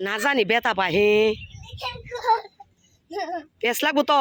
না জানি বেতা পাহে পেস লাগবো তো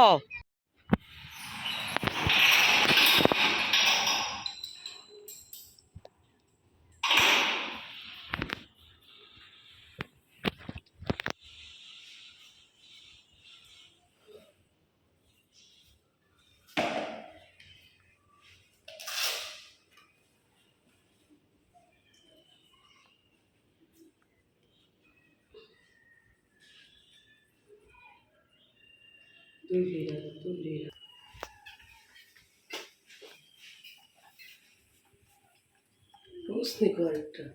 কয়েকটা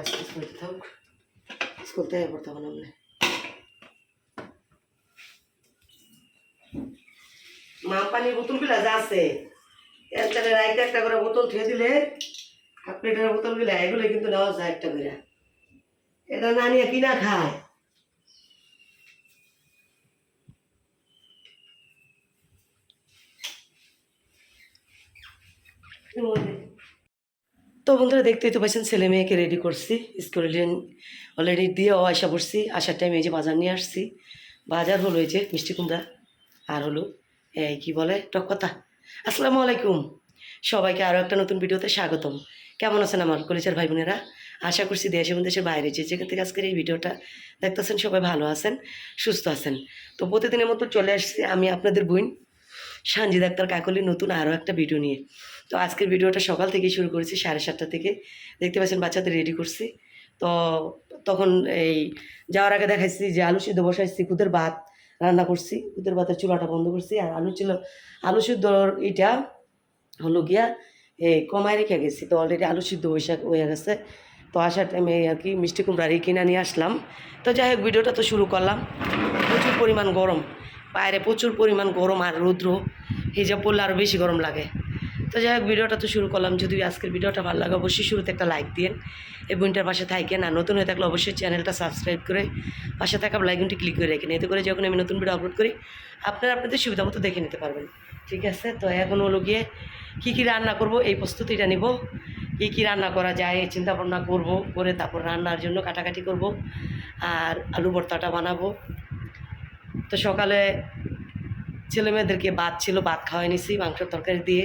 আস্তে আস্তে থাক স্কুল থেকে পড়তে হবে না মা পানির বোতলগুলা যা আছে একটা রাইতে একটা করে বোতল খেয়ে দিলে হাফ লিটারের বোতলগুলা এগুলো কিন্তু নেওয়া যায় একটা করে। এটা না নিয়ে কিনা খায়? তো বন্ধুরা দেখতেই তো পাচ্ছেন, ছেলে মেয়েকে রেডি করছি। স্কুলে অলরেডি দিয়েও আসা পড়ছি আসার টাইমে এই যে বাজার নিয়ে আসছি। বাজার হলো এই যে মিষ্টি কুমড়া, আর হলো এই কি বলে, টক কথা আসসালামু আলাইকুম। সবাইকে আরও একটা নতুন ভিডিওতে স্বাগতম। কেমন আছেন আমার কলেজের ভাই বোনেরা? আশা করছি দেশ এবং দেশের বাইরে যে যেখান থেকে আজকের এই ভিডিওটা দেখতেছেন সবাই ভালো আছেন, সুস্থ আছেন। তো প্রতিদিনের মতো চলে আসছি আমি আপনাদের বোন সানজি ডাক্তার কাকলি নতুন আরও একটা ভিডিও নিয়ে। তো আজকের ভিডিওটা সকাল থেকেই শুরু করেছি, সাড়ে সাতটা থেকে। দেখতে পাচ্ছেন বাচ্চাদের রেডি করছি। তো তখন এই যাওয়ার আগে দেখাইছি যে আলু সিদ্ধ বসাইছি কুদের ভাত রান্না করছি। কুদের ভাতের চুলাটা বন্ধ করছি। আর আলু ছিল আলু সিদ্ধর এটা হলো গিয়া এই কমায় রেখে গেছি। তো অলরেডি আলু সিদ্ধ হয়ে হয়ে গেছে। তো আসার টাইমে আর কি মিষ্টি কুমড়ারি কিনে নিয়ে আসলাম। তো যাই হোক, ভিডিওটা তো শুরু করলাম। প্রচুর পরিমাণ গরম। বাইরে প্রচুর পরিমাণ গরম আর রৌদ্র। হিজাব পড়লে আরও বেশি গরম লাগে। তো যাই হোক, ভিডিওটা তো শুরু করলাম। যদি আজকের ভিডিওটা ভালো লাগে, অবশ্যই শুরুতে একটা লাইক দিন এই বোনটার পাশে থাকেন আর নতুন হয়ে থাকলে অবশ্যই চ্যানেলটা সাবস্ক্রাইব করে পাশে থাকা লাইকনটি ক্লিক করে রেখেন এতে করে যখন আমি নতুন ভিডিও আপলোড করি, আপনারা আপনাদের সুবিধা মতো দেখে নিতে পারবেন। ঠিক আছে? তো এখন হলো গিয়ে কী কী রান্না করব, এই প্রস্তুতিটা নিব। কী কী রান্না করা যায় এই চিন্তা ভাবনা করব, করে তারপর রান্নার জন্য কাটাকাটি করব। আর আলু ভর্তাটা বানাবো। তো সকালে ছেলে মেয়েদেরকে ভাত ছিল, ভাত খাওয়াই নিছি মাংসের তরকারি দিয়ে।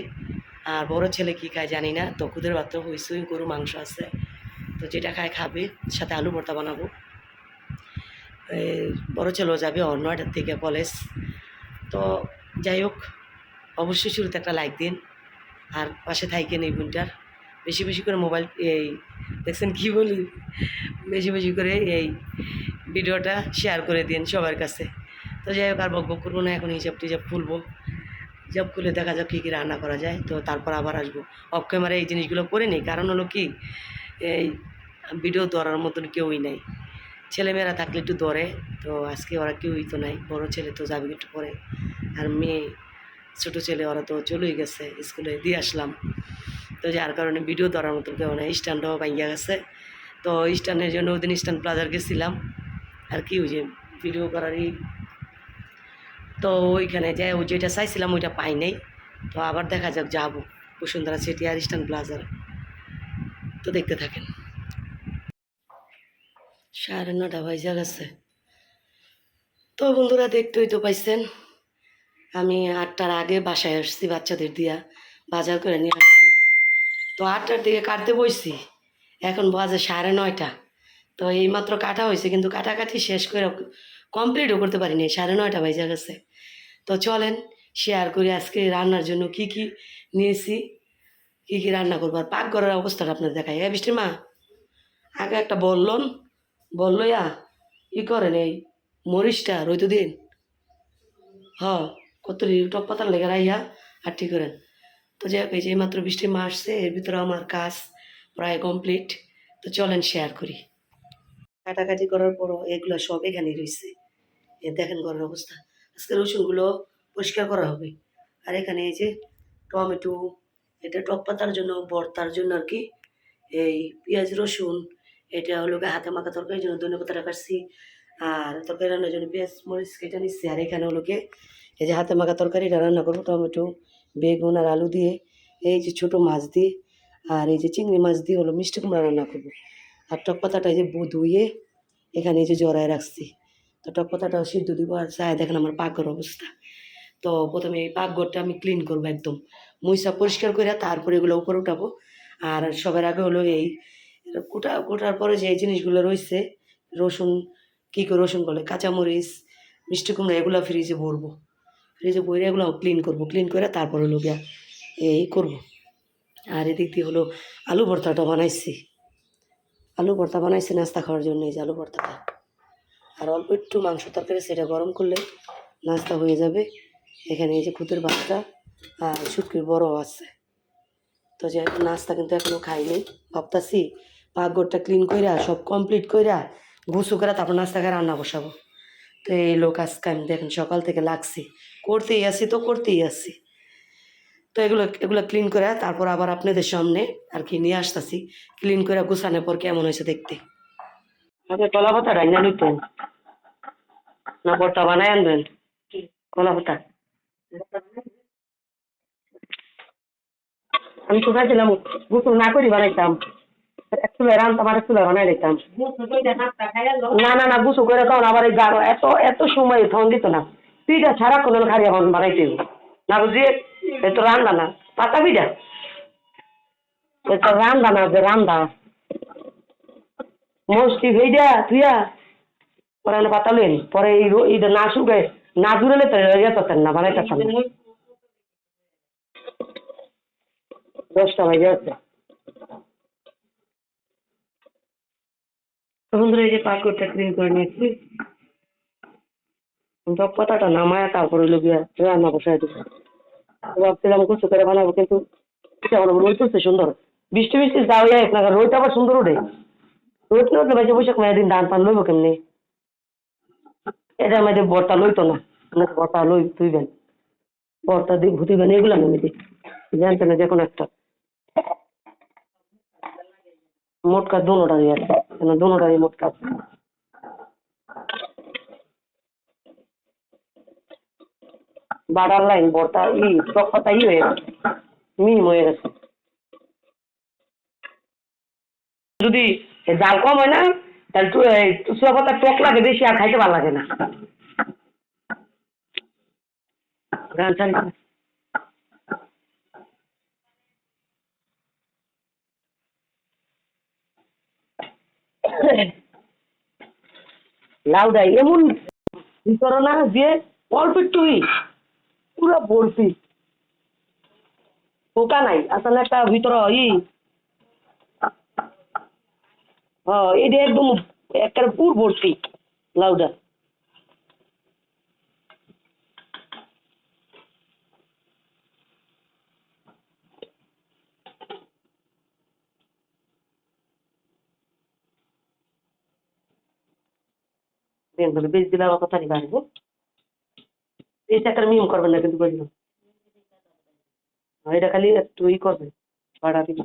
আর বড় ছেলে কী খায় জানি না, তো খুদের ভাত হইসই গরু মাংস আছে। তো যেটা খায় খাবে, সাথে আলু ভর্তা বানাবো। বড় ছেলেও যাবে অন্য নয়টার থেকে কলেজ। তো যাই হোক, অবশ্যই শুরুতে একটা লাইক দিন, আর পাশে থাকেন এই বোনটার। বেশি বেশি করে মোবাইল, এই, দেখছেন কি বলি? বেশি বেশি করে এই ভিডিওটা শেয়ার করে দিন সবার কাছে। তো যাই হোক, আর বক বক করব না, এখন হিসাব টিসাব খুলবো। হিসাব খুলে দেখা যাক কী কী রান্না করা যায়। তো তারপর আবার আসব। অফ ক্যামেরা এই জিনিসগুলো করে নিই। কারণ হলো কি, এই ভিডিও ধরার মতন কেউই নেই। ছেলেমেয়েরা থাকলে একটু ধরে, তো আজকে ওরা কেউই তো নাই। বড় ছেলে তো যাবে একটু পরে। আর মেয়ে, ছোটো ছেলে, ওরা তো চলেই গেছে স্কুলে, দিয়ে আসলাম। তো যার কারণে ভিডিও ধরার মতো কেউ নেই। স্ট্যান্ডও ভাঙ্গিয়া গেছে। তো স্ট্যান্ডের জন্য ওদিন স্ট্যান্ড প্লাজার গেছিলাম। আর কি ওই যে ভিডিও করারই তো ওইখানে যাই ওই যেটা চাইছিলাম ওইটা পাই নাই। তো আবার দেখা যাক, যাব বসুন্ধরা সিটি আর ইস্টার্ন প্লাজার। তো দেখতে থাকেন। সাড়ে নটা বাজে গেছে। তো বন্ধুরা দেখতেই তো পাইছেন, আমি আটটার আগে বাসায় আসছি বাচ্চাদের দিয়া, বাজার করে নিয়ে আসছি। তো আটটার দিকে কাটতে বসছি, এখন বাজে সাড়ে নয়টা। তো এইমাত্র কাটা হয়েছে, কিন্তু কাটাকাটি শেষ করে কমপ্লিটও করতে পারিনি, সাড়ে নয়টা বাজে গেছে। তো চলেন শেয়ার করি আজকে রান্নার জন্য কি কি নিয়েছি, কি কি রান্না করব। আর পাক করার অবস্থাটা আপনার দেখাই। হ্যাঁ বৃষ্টির মা, আগে একটা বললন, বলল, ইয়া, ই করেন এই মরিচটা রইতো দিন। হ কত টপ পাতার লেগে রাইয়া আর ঠিক করেন। তো যাই হোক, এই যে মাত্র বৃষ্টির মা আসছে, এর ভিতরে আমার কাজ প্রায় কমপ্লিট তো চলেন শেয়ার করি। কাটাকাটি করার পরও এগুলো সব এখানেই রয়েছে এ দেখেন ঘরের অবস্থা। আজকে রসুনগুলো পরিষ্কার করা হবে। আর এখানে এই যে টমেটো, এটা টক পাতার জন্য ভর্তার জন্য আর কি। এই পেঁয়াজ, রসুন, এটা হলো হাতে মাখা তরকারির জন্য ধনে পাতাটা কাটছি আর তরকারি রান্নার জন্য পেঁয়াজ, মরিচ কেটে নিচ্ছি। আর এখানে হলো গিয়ে এই যে হাতে মাখা তরকারিটা রান্না করব টমেটো, বেগুন আর আলু দিয়ে। এই যে ছোটো মাছ দিয়ে, আর এই যে চিংড়ি মাছ দিয়ে হলো মিষ্টি কুমড়া রান্না করব। আর টক পাতাটা এই যে ধুয়ে এখানে এই যে জড়ায় রাখছি। তো টক পাতাটাও সিদ্ধ দিব আর চায় দেখেন আমার পাকঘর অবস্থা। তো প্রথমে এই পাকঘরটা আমি ক্লিন করব একদম। মুইসা পরিষ্কার করে তারপরে এগুলো উপরে উঠাবো। আর সবার আগে হলো এই কোটা কোটার পরে যে জিনিসগুলো রয়েছে রসুন, কী করে রসুন বলে কাঁচামরিচ, মিষ্টি কুমড়া, এগুলো ফ্রিজে ভরবো। ফ্রিজে ভরে এগুলো ক্লিন করব। ক্লিন করে তারপরে হলো গিয়া এই করব। আর এদিক দিয়ে হলো আলু ভর্তাটা বানাইছি। আলু ভর্তা বানাইছি নাস্তা খাওয়ার জন্য এই যে আলু ভর্তাটা। আর অল্প একটু মাংস তরকারি সেটা গরম করলে নাস্তা হয়ে যাবে। এখানে এই যে খুদের বাচ্চা আর শুটকির বড় আছে। তো যে নাস্তা কিন্তু এখনও খাইনি। ভাবতাছি পাকঘরটা ক্লিন কইরা, সব কমপ্লিট কইরা গুছু করে তারপর নাস্তা খাই রান্না বসাবো। তো এই লোক আজকে আমি দেখেন সকাল থেকে লাগছি। করতেই আসি তো, করতেই আসি তো এগুলো এগুলো ক্লিন করে তারপর আবার আপনাদের সামনে আর কি নিয়ে আসতেছি। ক্লিন করে গুছানোর পর কেমন হয়েছে দেখতে। আচ্ছা কলা পাতা রান্না নিতেন। না বর্তা বানায় আনবেন? কলা পাতা? আমি তো চাইছিলাম গোসল না করি বানাইতাম। এক চুলে রান্তাম আর এক চুলে বানাই দিতাম। না না না গুছু করে তখন আবার এই গাঢ় এত এত সময় তখন দিত না। পিঠা ছাড়া কোনো খালি এখন বানাইতে না বুঝি? এ তো রান্দা না। পাতা পিঠা? এ তো রান্দা না যে রান্দা মস্তি ভেজা তুইয়া না শুকায় না জুড়েলে তো ইয়ে করতেন না বানাইতেন না। দশটা বাজে আছে। তখন এই যে পাকড়টা ক্লিন করে নিয়েছি। টক নামায়, তারপরে হলো গিয়া রান্না বসাই দেবো। ভাবছিলাম কিছু করে বানাবো, কিন্তু আমার রোদ উঠছে সুন্দর। বৃষ্টি বৃষ্টি যাও যায় আপনার রোদটা আবার সুন্দর উঠে রোদ কি উঠলে বসে বসে দিন ধান পান লইব কেমনি? এটার মধ্যে বর্তা লইতো না। আপনাকে বর্তা লই তুইবেন। বর্তা দিয়ে ভুতিবেন এগুলো আমি দিই। জানতে না যে কোনো একটা। মোটকা দোনোটারই আছে। কেন দোনোটারই মোটকা আছে? বাড়ার লাইন, বর্তা, ই পাতা ই হয়ে গেছে। মিম হয়ে গেছে। যদি জাল কম হয় না তাহলে টু- পাতা টক লাগে বেশি আর খাইতে ভালো লাগে না। লাউ দেয়, এমন ভিতরে না যে অল্প একটুই পুরো ভর্তি। পোকা নাই আসলে একটা ভিতরে ই হ্যাঁ এটা একদম একটা পুর ভর্তি লাউটা বেশ বেশ দিলে আমার কথা নিবে আসব এই চাকার মিম করবেন না কিন্তু বুঝলো এটা খালি একটু ই করবে ভাড়া দিবে।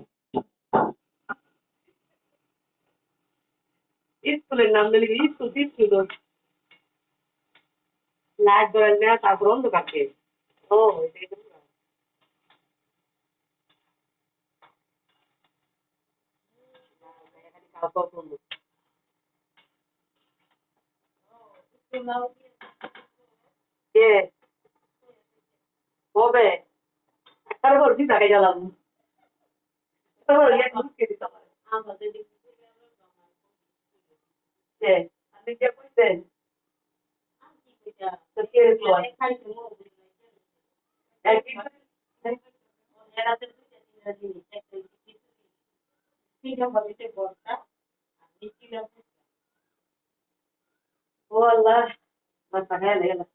স্কুলের নাম দিলে কি স্কুল স্কুল লাইট ধরেন না তারপর অন্ধকার খেয়ে ও এটাই তো না। খালি খাওয়া দাওয়া করব। কে কবে একবার বলছি তাকে গেলাম একবার ইয়ে ঢুকিয়ে দিতে পারে কে কইতেন তো কে একই ও আল্লাহ মাথা খায় না গেলাম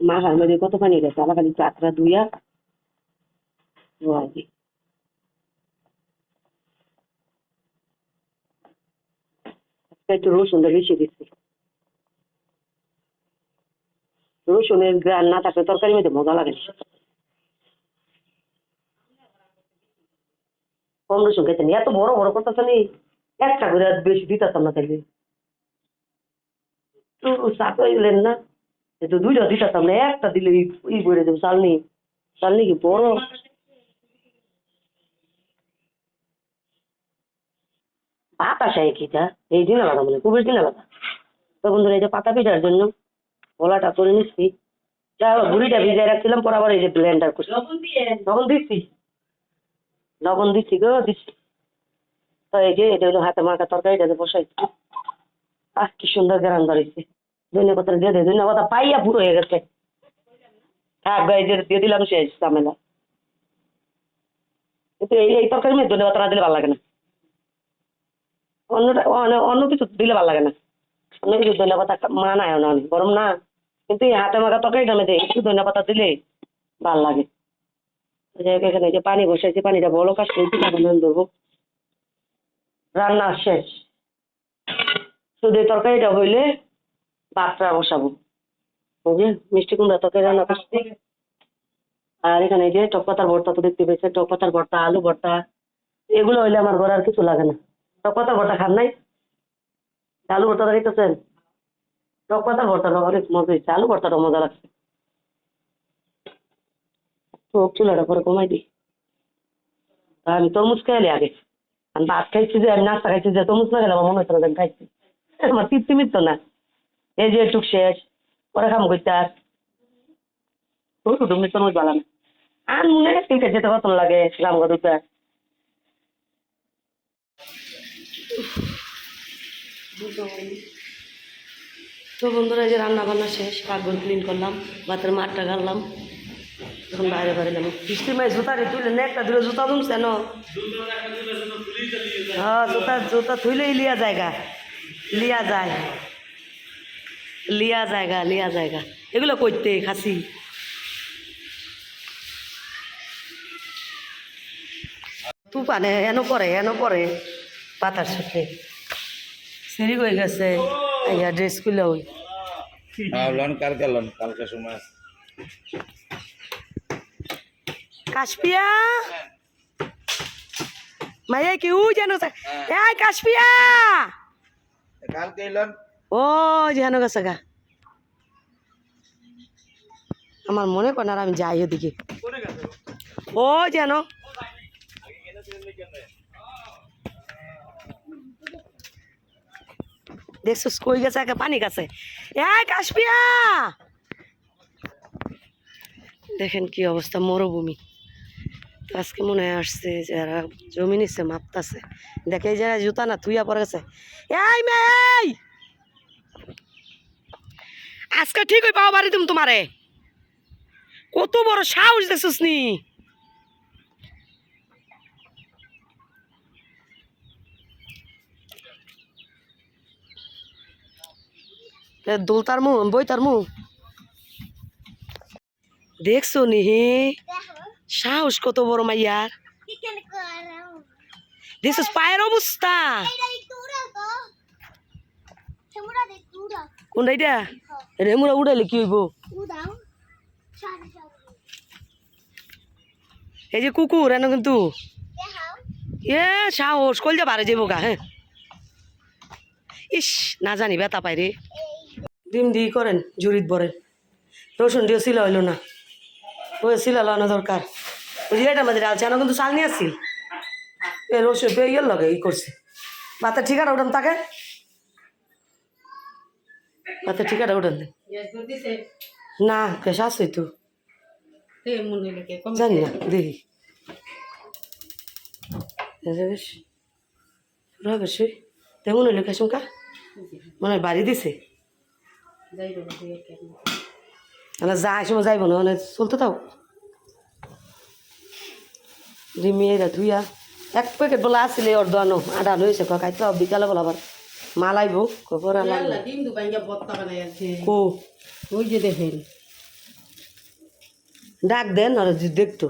মাথার মধ্যে কত পানি গেছে আবার খালি আর কি একটু রসুনটা বেশি দিচ্ছি রসুনের গ্রান না থাকলে তরকারির মধ্যে মজা কম রসুন খেতেন এত বড় বড় করতেছে নি একটা করে বেশি দিতাম না তাইলে তো চাকরি না এই দুইটা দিতাম না একটা দিলে ই- করে দেবো চাল নেই তার নাকি বড় বাতাস হয় কিটা এই দিন আলাদা মানে খুবই দিন আলাদা তো বন্ধুরা এই যে পাতা পিঠার জন্য গলাটা করে নিচ্ছি। যা বুড়িটা ভিজায় রাখছিলাম পর আবার এই যে ব্লেন্ডার করছি। লবণ দিচ্ছি? লবণ দিচ্ছি গো দিচ্ছি। তো এই যে এটা হলো হাতে মাখা তরকারিটা বসাইছি আহ কি সুন্দর গ্রাম ধরেছে ধনিয়া পাতা দিয়ে দে ধনিয়া পাতা পাইয়া পুরো হয়ে গেছে। হ্যাঁ গাই যে দিয়ে দিলাম শেষ ঝামেলা। কিন্তু এই তরকারি মধ্যে ধনিয়া পাতা না দিলে ভালো লাগে না। অন্যটা, অন্য কিছু দিলে ভালো লাগে না। অন্য কিছু ধনিয়া পাতা গরম না। কিন্তু এই হাতে মাখা তরকারিটার মধ্যে একটু ধনিয়া পাতা দিলে ভালো লাগে। এখানে যে পানি পানিটা কাজ করছি ধরবো। রান্না শেষ। শুধু তরকারিটা হইলে ভাতটা বসাবো। যে মিষ্টি কুমড়া তরকারি রান্না করছি। আর এখানে যে টক পাতার ভর্তা তো দেখতে পেয়েছে টক পাতার ভর্তা, আলু ভর্তা, এগুলো হইলে আমার ঘরে আর কিছু লাগে না। টক পাতার ভর্তা খান নাই? আলু ভর্তাটা দেখতেছেন? টক পাতার ভর্তাটা অনেক মজা আলু ভর্তাটা মজা লাগছে। তো চুলাটা পরে কমাই দিই। আমি তরমুজ খাইলে আগে। আমি ভাত খাইছি যে, আমি নাস্তা খাইছি যে, তরমুজ না খেলে মনে হচ্ছে আমি খাইছি। আমার তৃপ্তি মিটতো না। এই যে একটু শেষ, পরে খাম করতে আর। তুমি তরমুজ ভালো আর মনে তিনটে যেতে কত লাগে তো বন্ধুরা যে রান্না বান্না শেষ পাকঘর ক্লিন করলাম ভাতের মাঠটা গাড়লাম। তখন বাইরে বেরোলাম বৃষ্টি মাই জুতা রে তুলে একটা দূরে জুতা দুমছে, ন? হ্যাঁ জুতা জুতা থুইলেই লিয়া জায়গা, লিয়া যায়। লিয়া জায়গা লিয়া জায়গা। এগুলো করতে, খাসি। তুফানে, এনো পরে এনো পরে পাতার সাথে সিঁড়ি হয়ে গেছে। ইয়া ড্রেস খুলে ওই হ্যাঁ লন কালকে লন কালকে সময় কাশপিয়া মাইয়া কি উ যেন এই কাশপিয়া কালকে লন। ও যেন গেছে গা। আমার মনে করে না আমি যাই ওদিকে ও যেন। দেখছ কই গেছে? একে পানি গেছে এই কাশপিয়া দেখেন কি অবস্থা, মরুভূমি। আজকে মনে হয় আসছে যারা জমি নিচ্ছে মাপতাছে। দেখে এই জায়গায় জুতা না থুইয়া পড়ে গেছে। এই মেয়ে আজকে ঠিক হই পাও বাড়ি তুমি তোমারে। কত বড় সাহস দেখছিস নি? দোল তার মুখ বই তার মুখ। দেখছ নিহি? সাহস কত বড় মাইয়ার দেখছিস পায়ের অবস্থা? কোনটা এটা রেমুরা উড়াইলে কি হইব? এই যে কুকুর, এনে কিন্তু। এ, সাহস কল যা বারে যাব গা হ্যাঁ। ইস, না জানি ব্যথা পাই ডিম দিয়ে করেন জুরিত বরেন রসুন দিও শিলা হইল না। ওই শিলা লানো দরকার। এটা আমাদের আলছে আনো কিন্তু চাল নিয়ে আসছিল এ রসুন পেয়ে গেল লগে ই করছে। বাতের ঠিকানা উঠান তাকে। বাতের ঠিকানা উঠান দেন না গ্যাস আছে তো। জানি না দেখি। বেশি। তেমন হইল কেসমকা মনে হয় বাড়ি দিছে। তাহলে যা সময় যাইব না মানে চলতে থাও ডিমি এরা ধুইয়া এক প্যাকেট বলে আসলে অর্ধ আনো আধা লইছে হবে বিকালে বলে আবার। মাল আইব খবর আলাম কো? ওই যে দেখেন। ডাক দেন আর দেখতো।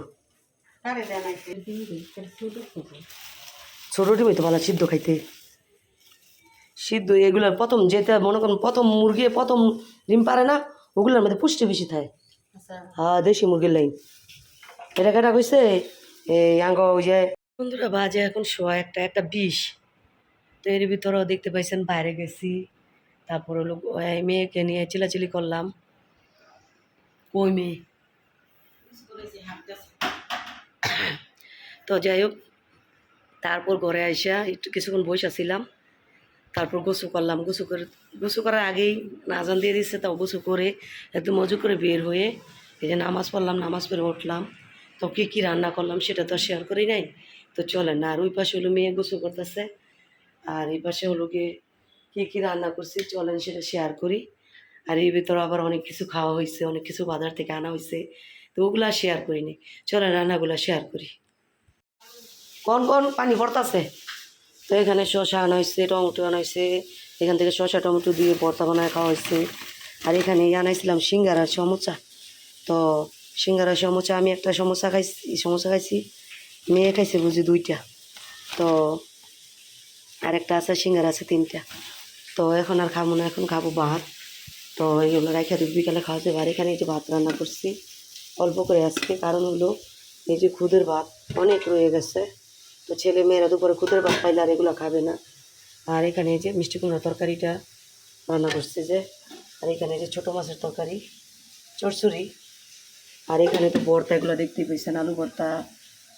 ছোটো ডিমই তো ভালো সিদ্ধ খাইতে। সিদ্ধ এগুলো প্রথম যেটা মনে করেন প্রথম মুরগি প্রথম ডিম পারে না ওগুলোর মধ্যে পুষ্টি বেশি থাকে। হ্যাঁ দেশি মুরগির লাইন। এটা কেটা কইছে? এই আঙ্গ ওই যে বন্ধুরা বাজে এখন শোয়া একটা একটা বিষ তো এর ভিতরেও দেখতে পাইছেন বাইরে গেছি। তারপর হলো মেয়েকে নিয়ে চিলাচিলি করলাম। কই মেয়ে? তো যাই হোক তারপর ঘরে আইসা একটু কিছুক্ষণ বসে ছিলাম তারপর গোসু করলাম। গোসু করে গোসু করার আগেই আজান দিয়ে দিচ্ছে তাও গোসু করে একটু মজু করে বের হয়ে এই যে নামাজ পড়লাম, নামাজ পড়ে উঠলাম। তো কী কী রান্না করলাম সেটা তো শেয়ার করি নাই। তো চলে না, আর ওই পাশে হলো মেয়ে গোসু করতেছে। আর এই পাশে হলো গিয়ে কী কী রান্না করছি চলেন সেটা শেয়ার করি। আর এর ভিতরে আবার অনেক কিছু খাওয়া হয়েছে, অনেক কিছু বাজার থেকে আনা হয়েছে। তো ওগুলা শেয়ার করিনি। চলেন রান্নাগুলা শেয়ার করি। কোন কোন পানি পড়তাছে? তো এখানে শসা আনা হয়েছে, টমেটো আনা হয়েছে, এখান থেকে শসা, টমেটো দিয়ে ভর্তা বানায় খাওয়া হয়েছে। আর এখানে আনাইছিলাম সিঙ্গারা সমোচা। তো সিঙ্গারা সমোচা, আমি একটা সমোসা খাইছি সমোসা খাইছি, মেয়ে খাইছে বুঝি দুইটা। তো আরেকটা আছে, সিঙ্গারা আছে তিনটা। তো এখন আর খাব না, এখন খাব ভাত। তো এইগুলো রাখা দিব বিকালে খাওয়া যাবে। আর এখানে এই যে ভাত রান্না করছি, অল্প করে আজকে। কারণ হলো এই যে খুদের ভাত অনেক রয়ে গেছে। তো ছেলে মেয়েরা দুপুরে খুদের ভাত পাইলে আর এগুলো খাবে না। আর এখানে এই যে মিষ্টি কুমড়া তরকারিটা রান্না করছে যে, আর এখানে যে ছোটো মাছের তরকারি, চরচুরি, আর এখানে তো ভর্তা এগুলো দেখতেই পেয়েছেন আলু ভর্তা,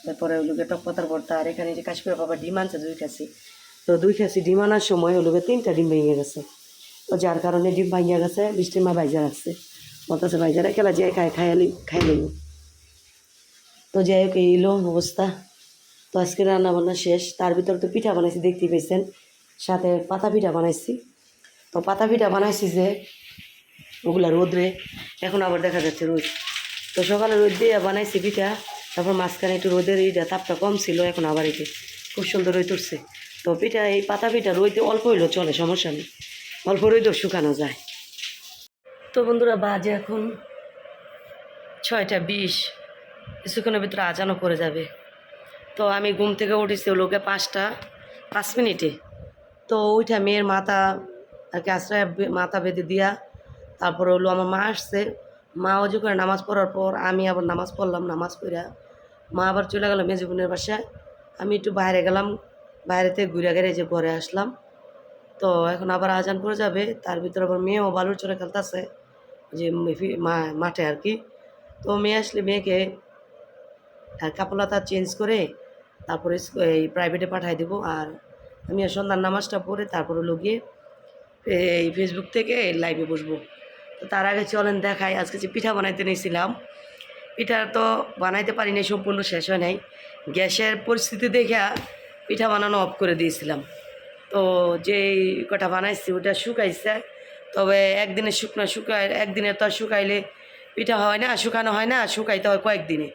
তারপরে ওগুলোকে টক পাতার ভর্তা, আর এখানে যে কাশ্মীর বাবা ডিম আনছে দুই খাসি। তো দুই কাছি ডিম আনার সময় ওগুলোকে তিনটা ডিম ভেঙে গেছে। তো যার কারণে ডিম ভাঙিয়া গেছে বৃষ্টির মা বাইজা রাখছে বলতেছে ভাইজারা খেলা যে খায় খাইয়ালি খাই লইব। তো যাই হোক, এই এলো অবস্থা। তো আজকে রান্না বান্না শেষ। তার ভিতরে তো পিঠা বানাইছি দেখতে পেয়েছেন সাথে পাতা পিঠা বানাইছি। তো পাতা পিঠা বানাইছি যে, ওগুলা রোদ্রে। এখন আবার দেখা যাচ্ছে রোদ। তো সকালে রোদ দিয়ে বানাইছি পিঠা। তারপর মাঝখানে একটু রোদের এইটা তাপটা কম ছিল, এখন আবার এটি খুব সুন্দর রোদ উঠছে। তো পিঠা, এই পাতা পিঠা রোদে অল্প হইলেও চলে, সমস্যা নেই। অল্প রোদেও শুকানো যায়। তো বন্ধুরা, বাজে এখন ছয়টা বিশ। কিছুক্ষণের ভিতরে আজানও করে যাবে। তো আমি ঘুম থেকে উঠেছি লোকে পাঁচটা, পাঁচ মিনিটে। তো ওইটা মেয়ের মাথা আর কি আশ্রয় মাথা বেঁধে দিয়া তারপরে হলো আমার মা আসছে। মা অজু করে নামাজ পড়ার পর আমি আবার নামাজ পড়লাম, নামাজ পড়া। মা আবার চলে গেল মেজু বোনের বাসায়। আমি একটু বাইরে গেলাম, বাইরে থেকে ঘুরে গেড়ে যে ঘরে আসলাম। তো এখন আবার আজান পড়ে যাবে, তার ভিতরে আবার মেয়েও বালুর চড়ে খেলতেছে, যে মাঠে আর কি। তো মেয়ে আসলে মেয়েকে কাপড়লাতা চেঞ্জ করে তারপরে এই প্রাইভেটে পাঠিয়ে দেবো। আর আমি আর সন্ধ্যার নামাজটা পড়ে তারপরে লগিয়ে এই ফেসবুক থেকে লাইভে বসবো। তো তার আগে চলেন দেখাই, আজকে যে পিঠা বানাইতে নিয়েছিলাম, পিঠা তো বানাইতে পারি নাই সম্পূর্ণ শেষ হয় নাই। গ্যাসের পরিস্থিতি দেখে পিঠা বানানো অফ করে দিয়েছিলাম। তো যেই কটা বানাইছি ওটা শুকাইছে, তবে একদিনে শুকনো শুকায়, একদিনে তো শুকাইলে পিঠা হয় না, শুকানো হয় না, শুকাইতে হয় কয়েকদিনে।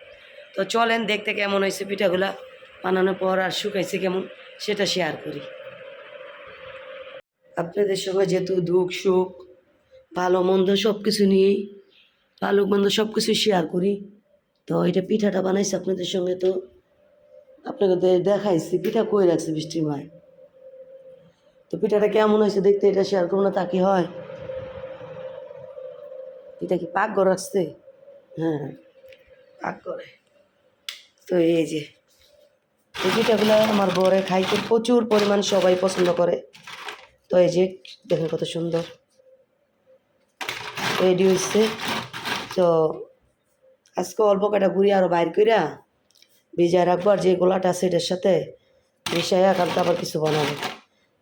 তো চলেন দেখতে কেমন হয়েছে পিঠাগুলা। বানানোর পর আর শুকাইছে কেমন, সেটা শেয়ার করি। আপনাদের সঙ্গে যেহেতু দুঃখ, সুখ, ভালো, মন্দ সব কিছু নিয়েই ভালো, মন্দ সব কিছু শেয়ার করি, তো এটা পিঠাটা বানাইছি আপনাদের সঙ্গে তো আপনাকে তো দেখাইছি, পিঠা কই রাখছি বৃষ্টির মায়? তো পিঠাটা কেমন হয়েছে দেখতে এটা শেয়ার করব না, তা কি হয়? এটা কি পাক ঘর রাখছে? হ্যাঁ পাক করে তো এই যে এই পিঠাগুলো আমার বরে খাইতে প্রচুর পরিমাণ সবাই পছন্দ করে। তো এই যে, দেখেন কত সুন্দর। রেডি হচ্ছে তো আজকে অল্প কাটা ঘুরি আরও বাইর কইরা ভিজায় রাখব, আর যে গোলাটা আছে এটার সাথে মিশাইয়া কালকে আবার কিছু বানাবো।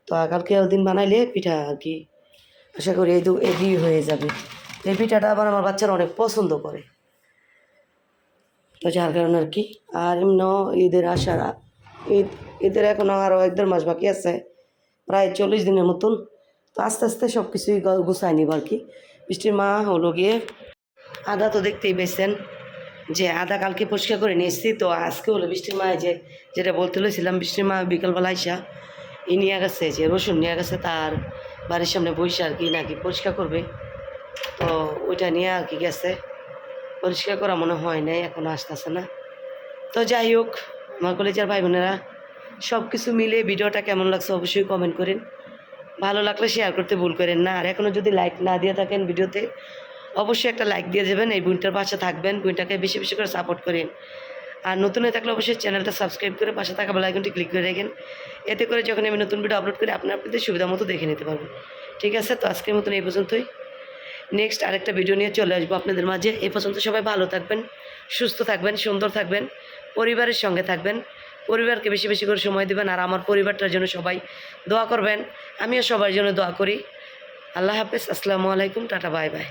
তো কালকে ওদিন বানাইলে পিঠা আর কি। আশা করি এই দু এডি হয়ে যাবে। এই পিঠাটা আবার আমার বাচ্চারা অনেক পছন্দ করে। তো যার কারণে আর কি। আর এমন ঈদের আসার ঈদ, ঈদের এখনও আরও এক দেড় মাস বাকি আছে, প্রায় চল্লিশ দিনের মতন। তো আস্তে আস্তে সব কিছুই গুছাই নিব আর কি। বৃষ্টির মা হলো গিয়ে, আদা তো দেখতেই পেয়েছেন যে আদা কালকে পরিষ্কার করে নিয়ে এসেছি। তো আজকে হলো বৃষ্টির মা যে যেটা বলতে লইছিলাম, বৃষ্টির মা বিকালবেলা আইসা, ই নিয়ে গেছে, যে রসুন নিয়ে গেছে, তার বাড়ির সামনে বসে আর কি, নাকি পরিষ্কার করবে। তো ওইটা নিয়ে আর কি গেছে। পরিষ্কার করা মনে হয় নাই এখনও আসতেছে না। তো যাই হোক, আমার কলেজের ভাই বোনেরা সব কিছু মিলে ভিডিওটা কেমন লাগছে অবশ্যই কমেন্ট করেন। ভালো লাগলে শেয়ার করতে ভুল করেন না। আর এখনও যদি লাইক না দিয়ে থাকেন ভিডিওতে, অবশ্যই একটা লাইক দিয়ে যাবেন। এই বইটার পাশে থাকবেন বইটাকে বেশি বেশি করে সাপোর্ট করেন। আর নতুন হয়ে থাকলে অবশ্যই চ্যানেলটা সাবস্ক্রাইব করে পাশে থাকা বেলাইকনটি ক্লিক করে রাখেন। এতে করে যখন আমি নতুন ভিডিও আপলোড করি আপনি আপনাদের সুবিধা মতো দেখে নিতে পারবেন। ঠিক আছে? তো আজকের মতন এই পর্যন্তই। নেক্সট আরেকটা ভিডিও নিয়ে চলে আসব আপনাদের মাঝে। এ পর্যন্ত সবাই ভালো থাকবেন, সুস্থ থাকবেন, সুন্দর থাকবেন, পরিবারের সঙ্গে থাকবেন। পরিবারকে বেশি বেশি করে সময় দেবেন আর আমার পরিবারটার জন্য সবাই দোয়া করবেন। আমিও সবার জন্য দোয়া করি। আল্লাহ হাফেজ, আসসালামু আলাইকুম, টাটা, বাই বাই।